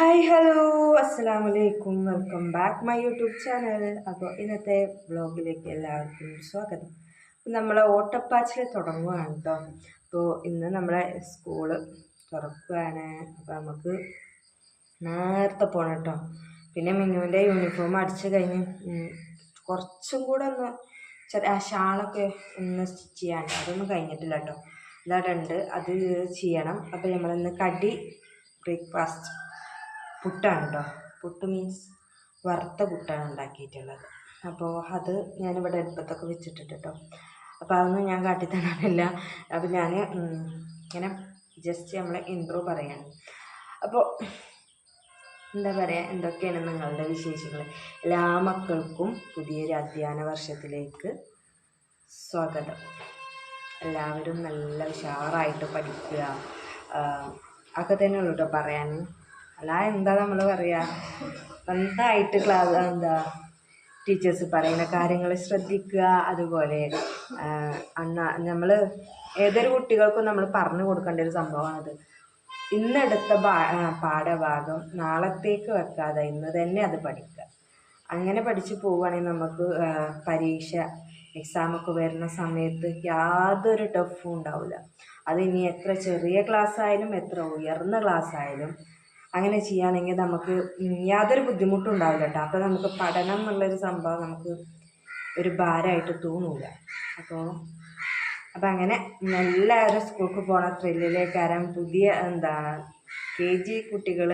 Hi hello അസ്സാം വലൈക്കും welcome back my YouTube channel അപ്പോൾ ഇന്നത്തെ വ്ളോഗിലേക്ക് എല്ലാവർക്കും സ്വാഗതം. നമ്മളെ ഓട്ടപ്പാച്ചിൽ തുടങ്ങുകയാണ് കേട്ടോ അപ്പോൾ ഇന്ന് നമ്മളെ സ്കൂൾ തുറക്കുകയാണ് അപ്പോൾ നമുക്ക് നേരത്തെ പോകണം കേട്ടോ പിന്നെ മിന്നുവിന്റെ യൂണിഫോം അടിച്ച് കഴിഞ്ഞ് കുറച്ചും കൂടെ ഒന്ന് ചെറിയ ആ ഷാളൊക്കെ ഒന്ന് സ്റ്റിച്ച് ചെയ്യാൻ. അതൊന്നും കഴിഞ്ഞിട്ടില്ല കേട്ടോ അതവിടെ ഉണ്ട് അത് ചെയ്യണം. അപ്പോൾ നമ്മളിന്ന് കടി ബ്രേക്ക്ഫാസ്റ്റ് പുട്ടാണ് കേട്ടോ പുട്ട് മീൻസ് വറുത്ത പുട്ടാണ് ഉണ്ടാക്കിയിട്ടുള്ളത്. അപ്പോൾ അത് ഞാനിവിടെ അടുപ്പത്തൊക്കെ വെച്ചിട്ടുണ്ട് കേട്ടോ അപ്പോൾ അതൊന്നും ഞാൻ കാട്ടിത്തരാനില്ല. അപ്പോൾ ഞാൻ ഇങ്ങനെ ജസ്റ്റ് നമ്മളെ ഇൻട്രോ പറയാണ്. അപ്പോൾ എന്താ പറയുക എന്തൊക്കെയാണ് നിങ്ങളുടെ വിശേഷങ്ങൾ എല്ലാ മക്കൾക്കും പുതിയൊരു അധ്യയന വർഷത്തിലേക്ക് സ്വാഗതം. എല്ലാവരും നല്ല ഉഷാറായിട്ട് പഠിക്കുക. ഒക്കെ തന്നെ ഉള്ളൂ കേട്ടോ പറയാൻ അല്ല എന്താ നമ്മൾ പറയുക സ്വന്തമായിട്ട് ക്ലാസ് എന്താ ടീച്ചേഴ്സ് പറയുന്ന കാര്യങ്ങൾ ശ്രദ്ധിക്കുക അതുപോലെ അന്ന നമ്മൾ ഏതൊരു കുട്ടികൾക്കും നമ്മൾ പറഞ്ഞു കൊടുക്കേണ്ട ഒരു സംഭവമാണത്. ഇന്നെടുത്ത പാഠഭാഗം നാളത്തേക്ക് വെക്കാതെ ഇന്ന് തന്നെ അത് പഠിക്കുക. അങ്ങനെ പഠിച്ചു പോവുകയാണെങ്കിൽ നമുക്ക് പരീക്ഷ എക്സാമൊക്കെ വരുന്ന സമയത്ത് യാതൊരു ടഫും ഉണ്ടാവില്ല അത് ഇനി എത്ര ചെറിയ ക്ലാസ് ആയാലും എത്ര ഉയർന്ന ക്ലാസ് ആയാലും അങ്ങനെ ചെയ്യുകയാണെങ്കിൽ നമുക്ക് യാതൊരു ബുദ്ധിമുട്ടും ഉണ്ടാവില്ല കേട്ടോ അപ്പോൾ നമുക്ക് പഠനം എന്നുള്ളൊരു സംഭവം നമുക്ക് ഒരു ഭാരമായിട്ട് തോന്നില്ല അപ്പോൾ അപ്പം അങ്ങനെ എല്ലാവരും സ്കൂൾക്ക് പോണ ത്രില്ലിലേക്കാരം പുതിയ എന്താണ് കെ ജി കുട്ടികൾ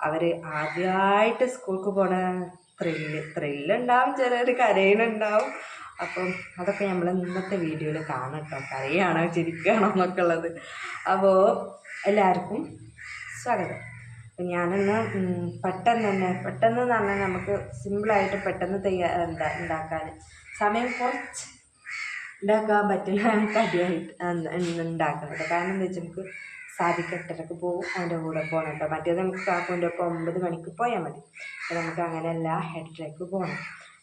അവർ ആദ്യമായിട്ട് സ്കൂൾക്ക് പോണ ത്രില്ല്. ത്രില്ലുണ്ടാവും ചിലർ കരയിലുണ്ടാവും. അപ്പം അതൊക്കെ നമ്മൾ ഇന്നത്തെ വീഡിയോയിൽ കാണാം കേട്ടോ കരയാണോ ചിരിക്കുകയാണോ എന്നൊക്കെ ഉള്ളത്. അപ്പോൾ എല്ലാവർക്കും സ്വാഗതം. ഞാനൊന്ന് പെട്ടെന്ന് തന്നെ പെട്ടെന്ന് എന്ന് പറഞ്ഞാൽ നമുക്ക് സിമ്പിളായിട്ട് പെട്ടെന്ന് തയ്യാ എന്താ ഉണ്ടാക്കാൻ സമയം കുറച്ച് ഉണ്ടാക്കാൻ പറ്റില്ല കടിയായിട്ട് ഉണ്ടാക്കുന്നത് കാരണം എന്താ വെച്ചാൽ നമുക്ക് സാധിക്കെട്ടരക്ക് പോകും അതിന്റെ കൂടെ പോകണം കേട്ടോ. മറ്റേത് നമുക്ക് കാക്കുവിന്റെ ഒപ്പം ഒമ്പത് മണിക്ക് പോയാൽ മതി. അപ്പോൾ നമുക്ക് അങ്ങനെയല്ല ഹെഡ്രേക്ക് പോകണം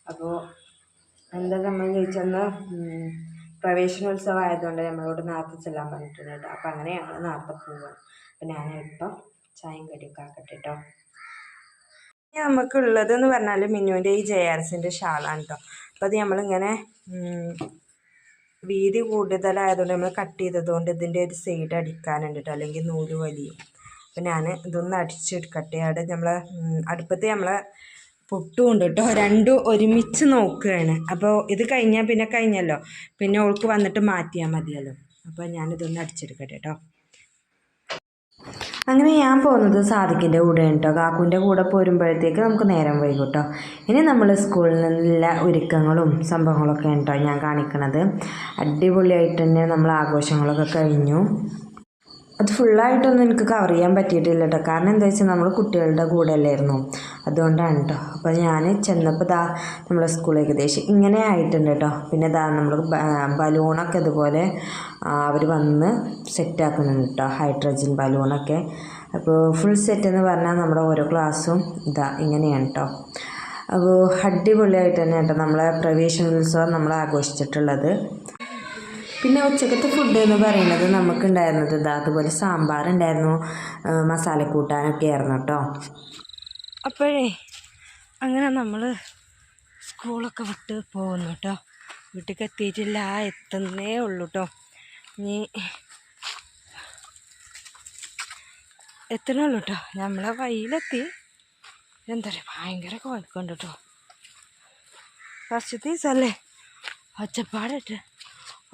അപ്പോൾ എന്താ നമ്മൾ ചോദിച്ചെന്ന് പ്രവേശനോത്സവം ആയതുകൊണ്ട് നമ്മളോട് നേരത്തെ ചെല്ലാൻ പറഞ്ഞിട്ടുണ്ട് കേട്ടോ. അപ്പോൾ അങ്ങനെ ഞങ്ങൾ നേരത്തെ പോവുകയാണ് അപ്പോൾ ഞാനിപ്പം ചായയും കടിയൊക്കെ ആക്കട്ടെ കേട്ടോ ഇനി നമുക്കുള്ളത് എന്ന് പറഞ്ഞാൽ മിന്നുവിന്റെ ഈ ജെ ആർ എസിന്റെ ഷാളാണ് കേട്ടോ അപ്പോൾ അത് നമ്മളിങ്ങനെ വീതി കൂടുതലായതുകൊണ്ട് നമ്മൾ കട്ട് ചെയ്തതുകൊണ്ട് ഇതിന്റെ ഒരു സൈഡ് അടിക്കാനുണ്ട് കേട്ടോ അല്ലെങ്കിൽ നൂൽ വലിയും. അപ്പോൾ ഞാൻ ഇതൊന്ന് അടിച്ചെടുക്കട്ടെ. അവിടെ നമ്മൾ അടുപ്പത്ത് നമ്മൾ പൊട്ടും ഉണ്ട് കേട്ടോ രണ്ടും ഒരുമിച്ച് നോക്കുകയാണ് അപ്പോൾ ഇത് കഴിഞ്ഞാൽ പിന്നെ കഴിഞ്ഞല്ലോ. പിന്നെ ഓൾക്ക് വന്നിട്ട് മാറ്റിയാൽ മതിയല്ലോ. അപ്പോൾ ഞാനിതൊന്ന് അടിച്ചെടുക്കട്ടെ കേട്ടോ അങ്ങനെ ഞാൻ പോകുന്നത് സാദിക്കിന്റെ കൂടെ കേട്ടോ കാക്കുവിന്റെ കൂടെ പോരുമ്പോഴത്തേക്ക് നമുക്ക് നേരം വൈകും കേട്ടോ ഇനി നമ്മൾ സ്കൂളിൽ നിന്നുള്ള ഒരുക്കങ്ങളും സംഭവങ്ങളൊക്കെ കേട്ടോ ഞാൻ കാണിക്കണത്. അടിപൊളിയായിട്ട് തന്നെ നമ്മൾ ആഘോഷങ്ങളൊക്കെ കഴിഞ്ഞു. അത് ഫുള്ളായിട്ടൊന്നും എനിക്ക് കവർ ചെയ്യാൻ പറ്റിയിട്ടില്ല കേട്ടോ കാരണം എന്താ വെച്ചാൽ നമ്മൾ കുട്ടികളുടെ കൂടെ അല്ലായിരുന്നു. അതുകൊണ്ടാണ് കേട്ടോ അപ്പോൾ ഞാൻ ചെന്നപ്പോൾ ദാ നമ്മളെ സ്കൂൾ ഏകദേശം ഇങ്ങനെ ആയിട്ടുണ്ട് കേട്ടോ പിന്നെ ദാ നമ്മൾ ബലൂണൊക്കെ ഇതുപോലെ അവർ വന്ന് സെറ്റാക്കുന്നുണ്ട് കേട്ടോ ഹൈഡ്രജൻ ബലൂണൊക്കെ. അപ്പോൾ ഫുൾ സെറ്റ് എന്ന് പറഞ്ഞാൽ നമ്മുടെ ഓരോ ക്ലാസ്സും ഇതാ ഇങ്ങനെയാണ് കേട്ടോ അപ്പോൾ അടിപൊളിയായിട്ട് തന്നെ കേട്ടോ നമ്മളെ പ്രവേശനോത്സവം നമ്മൾ ആഘോഷിച്ചിട്ടുള്ളത്. പിന്നെ ഉച്ചക്കത്തെ ഫുഡ് എന്ന് പറയുന്നത് നമുക്കുണ്ടായിരുന്നത് ഇതാ അതുപോലെ സാമ്പാർ ഉണ്ടായിരുന്നു മസാലക്കൂട്ടാനൊക്കെ ആയിരുന്നു കേട്ടോ അപ്പോഴേ അങ്ങനെ നമ്മൾ സ്കൂളൊക്കെ വിട്ട് പോകുന്നു കേട്ടോ വീട്ടിലേക്ക് എത്തിയിട്ടില്ല എത്തുന്നേ ഉള്ളൂ കേട്ടോ ഇനി എത്തണുള്ളൂ കേട്ടോ നമ്മളെ വഴിയിലെത്തി. എന്താ പറയുക ഭയങ്കര കുഴപ്പമുണ്ട് കേട്ടോ കുറച്ച് ദിവസമല്ലേ ഒച്ചപ്പാടിട്ട്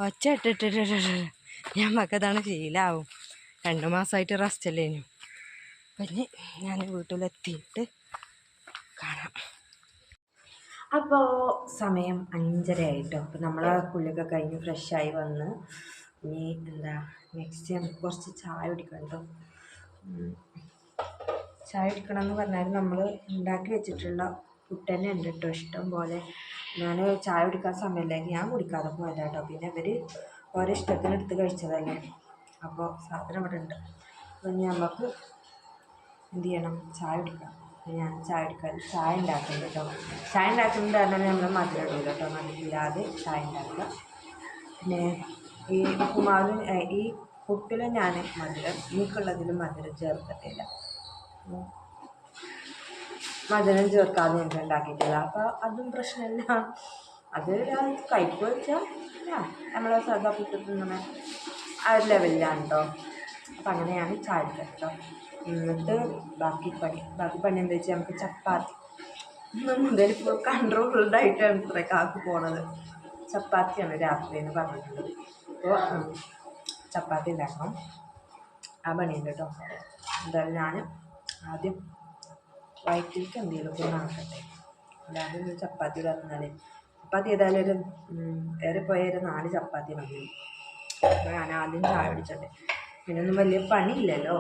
ഒച്ച ഇട്ടിട്ടിട്ടിട്ട് ഞമ്മക്കതാണ് ശീലാവും രണ്ട് മാസമായിട്ട് റെസ്റ്റ് അല്ലേനും അപ്പം ഇനി ഞാൻ വീട്ടിലെത്തിയിട്ട് കാണാം. അപ്പോൾ സമയം അഞ്ചര ആയിട്ടോ. അപ്പോൾ നമ്മൾ കുളിയൊക്കെ കഴിഞ്ഞ് ഫ്രഷായി വന്ന് ഇനി എന്താ നെക്സ്റ്റ് നമുക്ക് കുറച്ച് ചായ കുടിക്കണം കേട്ടോ. ചായ കുടിക്കണം എന്ന് പറഞ്ഞാൽ നമ്മൾ ഉണ്ടാക്കി വെച്ചിട്ടുള്ള പുട്ടന്നെ ഉണ്ട് കേട്ടോ ഇഷ്ടം പോലെ. ഞാൻ ചായ കുടിക്കാൻ സമയമില്ലെങ്കിൽ ഞാൻ കുടിക്കാതെ പോയതാ കേട്ടോ പിന്നെ ഇവർ ഓരോ ഇഷ്ടത്തിന് എടുത്ത് കഴിച്ചതല്ലേ. അപ്പോൾ സാധനം ഇവിടെ ഉണ്ട് അപ്പം നമുക്ക് എന്ത് ചെയ്യണം? ചായ കുടിക്കാം. ഞാൻ ചായ എടുക്കാൻ ചായ ഉണ്ടാക്കുന്നത് കേട്ടോ. ചായ ഉണ്ടാക്കുന്നത് പറഞ്ഞാൽ നമ്മൾ മധുരം ഇടും കേട്ടോ. മധുരമില്ലാതെ ചായ ഉണ്ടാക്കുക. പിന്നെ ഈ ഉപ്പുമാവിലും ഏ, ഈ പുട്ടിലും ഞാൻ മധുരം എനിക്കുള്ളതിലും മധുരം ചേർത്തിട്ടില്ല. മധുരം ചേർക്കാതെ ഞങ്ങൾ ഉണ്ടാക്കിയിട്ടില്ല. അപ്പോൾ അതും പ്രശ്നമില്ല. അത് കഴിക്കുക വെച്ചാൽ നമ്മളെ സാധാ പുട്ട് തിന്നണ ആ ഒരു ലെവലിലാണ് കേട്ടോ. അപ്പം അങ്ങനെയാണ് ചായ കേട്ടോ. എന്നിട്ട് ബാക്കി പണി ബാക്കി പണി എന്താ വെച്ചാൽ നമുക്ക് ചപ്പാത്തി. മുതൽ ഇപ്പോൾ കൺട്രോൾഡ് ആയിട്ടാണ് ഇത്ര കാക്ക് പോണത്. ചപ്പാത്തിയാണ് രാത്രി എന്ന് പറഞ്ഞിട്ടുള്ളത് അപ്പോൾ ചപ്പാത്തി ഉണ്ടാക്കണം. ആ പണിയുണ്ട് കേട്ടോ എന്തായാലും ഞാൻ ആദ്യം വയറ്റിലേക്ക് എന്തെങ്കിലുമൊക്കെ ഒന്ന് ആക്കട്ടെ. അല്ലാതെ ചപ്പാത്തി പറഞ്ഞാൽ ചപ്പാത്തി ഏതായാലും ഒരു ഏറെ പോയ ഒരു നാല് ചപ്പാത്തി മതി. അപ്പോൾ ഞാൻ ആദ്യം ചായ പിടിച്ചോട്ടെ പിന്നെ ഒന്നും വലിയ പണിയില്ലല്ലോ.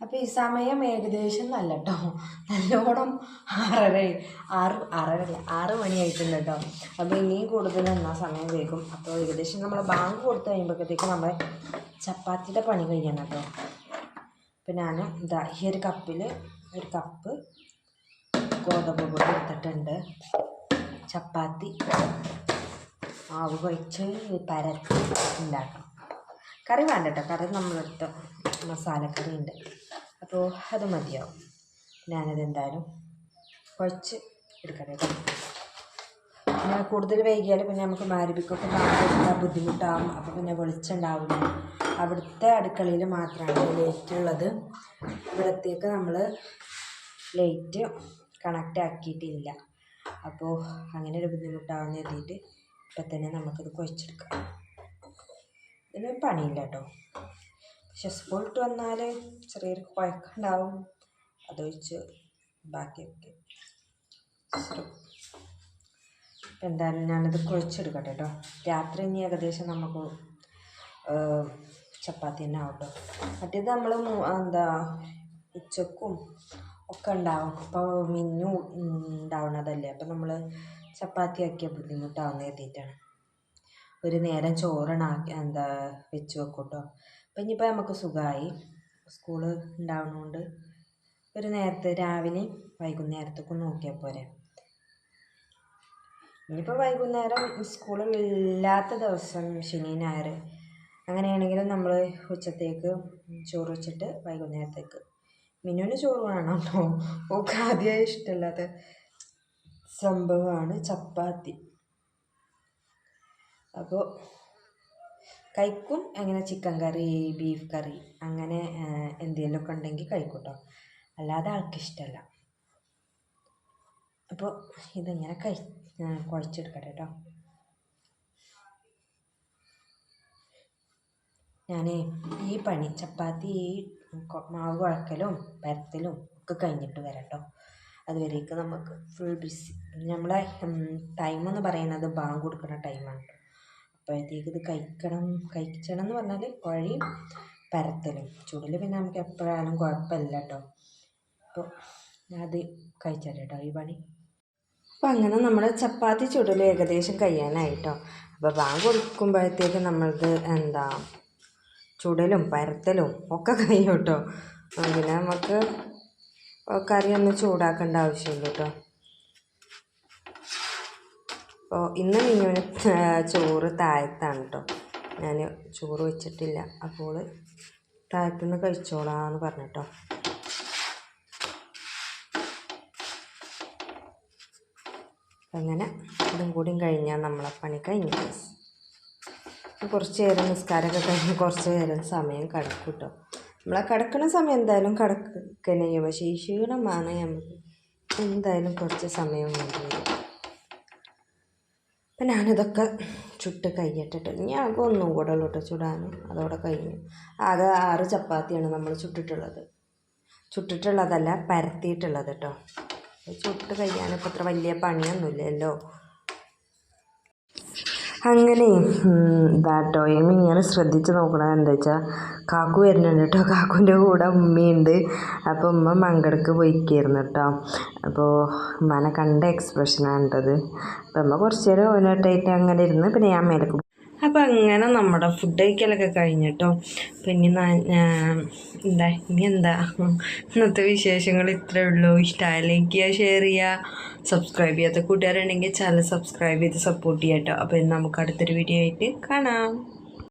അപ്പോൾ ഈ സമയം ഏകദേശം നല്ല കേട്ടോ നല്ലോണം ആറര ആറ് ആറരല്ല ആറ് മണിയായിട്ടുണ്ട് കേട്ടോ അപ്പോൾ ഇനിയും കൂടുതൽ എന്നാ സമയം വൈകും. അപ്പോൾ ഏകദേശം നമ്മൾ ബാങ്ക് കൊടുത്ത് കഴിയുമ്പോഴത്തേക്ക് നമ്മൾ ചപ്പാത്തിയുടെ പണി കഴിയണം കേട്ടോ അപ്പോൾ ഞാൻ ഇതാ ഈ ഒരു കപ്പിൽ ഒരു കപ്പ് ഗോതമ്പ് പൊടി എടുത്തിട്ടുണ്ട്. ചപ്പാത്തി. മാവ് കുഴച്ച് പരത്തി ഉണ്ടാക്കണം. കറി വേണ്ട കേട്ടോ കറി നമ്മളെടുത്ത മസാലക്കറി ഉണ്ട് അപ്പോൾ അത് മതിയാവും. ഞാനത് എന്തായാലും കുഴച്ച് എടുക്കട്ടെ കേട്ടോ. പിന്നെ കൂടുതൽ വൈകിയാൽ പിന്നെ നമുക്ക് മാരിപ്പിക്കൊക്കെ കാണാൻ ബുദ്ധിമുട്ടാവും. അപ്പോൾ പിന്നെ വെളിച്ചുണ്ടാവില്ല അവിടുത്തെ അടുക്കളയിൽ മാത്രമാണ് ലേറ്റ് ഉള്ളത്. ഇവിടത്തേക്ക് നമ്മൾ ലൈറ്റ് കണക്റ്റ് ആക്കിയിട്ടില്ല. അപ്പോൾ അങ്ങനെ ഒരു ബുദ്ധിമുട്ടാവുന്ന എഴുതിയിട്ട് ഇപ്പം തന്നെ നമുക്കത് കുഴച്ചെടുക്കാം. ഇതിന് പണിയില്ല കേട്ടോ. പക്ഷെ സ്കൂൾ വിട്ട് വന്നാൽ ചെറിയൊരു കുഴക്കമുണ്ടാവും അതൊഴിച്ച് ബാക്കിയൊക്കെ ഇപ്പം എന്തായാലും ഞാനത് കുഴച്ചെടുക്കട്ടെ കേട്ടോ. രാത്രി ഇനി ഏകദേശം നമുക്ക് ചപ്പാത്തി തന്നെ ആവട്ടോ. മറ്റേത് നമ്മൾ എന്താ ഉച്ചക്കും ഒക്കെ ഉണ്ടാവും. അപ്പോൾ മിന്നു ഉണ്ടാവണതല്ലേ. അപ്പം നമ്മൾ ചപ്പാത്തി ആക്കിയാൽ ബുദ്ധിമുട്ടാവുന്ന കരുതിയിട്ടാണ് ഒരു നേരം ചോറണാക്കി എന്താ വെച്ച് വെക്കും കേട്ടോ അപ്പം ഇനിയിപ്പോൾ നമുക്ക് സുഖമായി സ്കൂൾ ഉണ്ടാവുന്നതുകൊണ്ട് ഒരു നേരത്തെ രാവിലെ വൈകുന്നേരത്തേക്ക് നോക്കിയാൽ പോരെ. ഇനിയിപ്പോൾ വൈകുന്നേരം സ്കൂളില്ലാത്ത ദിവസം ശനി ഞായർ അങ്ങനെയാണെങ്കിലും നമ്മൾ ഉച്ചത്തേക്ക് ചോറ് വെച്ചിട്ട് വൈകുന്നേരത്തേക്ക്. മിനുവിന് ചോറ് വേണം കേട്ടോ ഓക്ക് ആദ്യമായി ഇഷ്ടമില്ലാത്ത സംഭവമാണ് ചപ്പാത്തി. അപ്പോൾ കഴിക്കും. അങ്ങനെ ചിക്കൻ കറി ബീഫ് കറി അങ്ങനെ എന്തെങ്കിലുമൊക്കെ ഉണ്ടെങ്കിൽ കഴിക്കും കേട്ടോ അല്ലാതെ ആൾക്കിഷ്ടമല്ല അപ്പോൾ ഇതിങ്ങനെ കഴി കുഴച്ചെടുക്കട്ടെ കേട്ടോ ഞാൻ ഈ പണി ചപ്പാത്തി മാവ് കുഴക്കലും പരത്തലും ഒക്കെ കഴിഞ്ഞിട്ട് വരാം കേട്ടോ അതുവരേക്ക് നമുക്ക് ഫുൾ ബിസി നമ്മളെ ടൈം എന്ന് പറയുന്നത് ബാങ്ക് കൊടുക്കുന്ന ടൈമാണ് അപ്പോഴത്തേക്ക് ഇത് കഴിക്കണം കഴിക്കണം എന്ന് പറഞ്ഞാൽ കുഴയും പരത്തലും. ചുടൽ പിന്നെ നമുക്ക് എപ്പോഴായാലും കുഴപ്പമില്ല കേട്ടോ അപ്പോൾ അത് കഴിച്ചാൽ കേട്ടോ ഈ പണി. അപ്പം അങ്ങനെ നമ്മൾ ചപ്പാത്തി ചുടൽ ഏകദേശം കഴിയാനായിട്ടോ അപ്പോൾ ബാങ്ക് കൊടുക്കുമ്പോഴത്തേക്ക് നമ്മൾക്ക് എന്താ ചുടലും പരത്തലും ഒക്കെ കഴിയും കേട്ടോ പിന്നെ നമുക്ക് കറി ഒന്ന് ചൂടാക്കേണ്ട ആവശ്യമില്ല കേട്ടോ അപ്പോൾ ഇന്ന് മിന്നുവിന് ചോറ് താഴത്താണ് കേട്ടോ ഞാൻ ചോറ് വെച്ചിട്ടില്ല. അപ്പോൾ താഴത്തുനിന്ന് കഴിച്ചോളാന്ന് പറഞ്ഞിട്ടോ അങ്ങനെ ഇതും കൂടിയും കഴിഞ്ഞാൽ നമ്മളെ പണി കഴിഞ്ഞു കുറച്ച് നേരം നിസ്കാരമൊക്കെ കഴിഞ്ഞ് കുറച്ച് നേരം സമയം കിടക്കും കേട്ടോ നമ്മളെ കിടക്കണ സമയം എന്തായാലും ചെയ്യും പക്ഷേ ഈ ക്ഷീണമാണ് നമുക്ക് എന്തായാലും കുറച്ച് സമയം വേണ്ടി വരും. അപ്പം ഞാനിതൊക്കെ ചുട്ട് കഴിയട്ടെ ഇനി ആകെ ഒന്നും കൂടെ ഉള്ളൂ കേട്ടോ അതോടെ കഴിഞ്ഞു. ആകെ ആറ് ചപ്പാത്തിയാണ് നമ്മൾ ചുട്ടിട്ടുള്ളത്. ചുട്ടിട്ടുള്ളതല്ല പരത്തിയിട്ടുള്ളത് കേട്ടോ. ചുട്ട് കഴിയാനിപ്പോൾ അത്ര വലിയ പണിയൊന്നുമില്ലല്ലോ. അങ്ങനെ ഇതാട്ടോ. ഇങ്ങനെ ശ്രദ്ധിച്ച് നോക്കണത് എന്താ വെച്ചാൽ കാക്കു വരുന്നുണ്ട് കേട്ടോ കാക്കുവിന്റെ കൂടെ ഉമ്മയുണ്ട്. അപ്പോൾ ഉമ്മ മങ്കടക്ക് പോയിക്കായിരുന്നു കേട്ടോ അപ്പോൾ ഉമ്മനെ കണ്ട എക്സ്പ്രഷനാണ് കേട്ടത് അപ്പോൾ ഉമ്മ കുറച്ച് നേരം ഓനായിട്ടായിട്ട് അങ്ങനെ ഇരുന്ന് പിന്നെ ഞാൻ മേലേക്ക് അപ്പോൾ അങ്ങനെ നമ്മുടെ ഫുഡ് കഴിക്കലൊക്കെ കഴിഞ്ഞിട്ടോ. പിന്നെ എന്താ ഇനി എന്താ? ഇന്നത്തെ വിശേഷങ്ങൾ ഇത്രേ ഉള്ളൂ. ഇഷ്ടമായ ലൈക്ക് ഷെയർ ചെയ്യുക സബ്സ്ക്രൈബ് ചെയ്യാത്ത കൂട്ടുകാരുണ്ടെങ്കിൽ ചാനൽ സബ്സ്ക്രൈബ് ചെയ്ത് സപ്പോർട്ട് ചെയ്യാം കേട്ടോ അപ്പോൾ നമുക്ക് അടുത്തൊരു വീഡിയോ ആയിട്ട് കാണാം.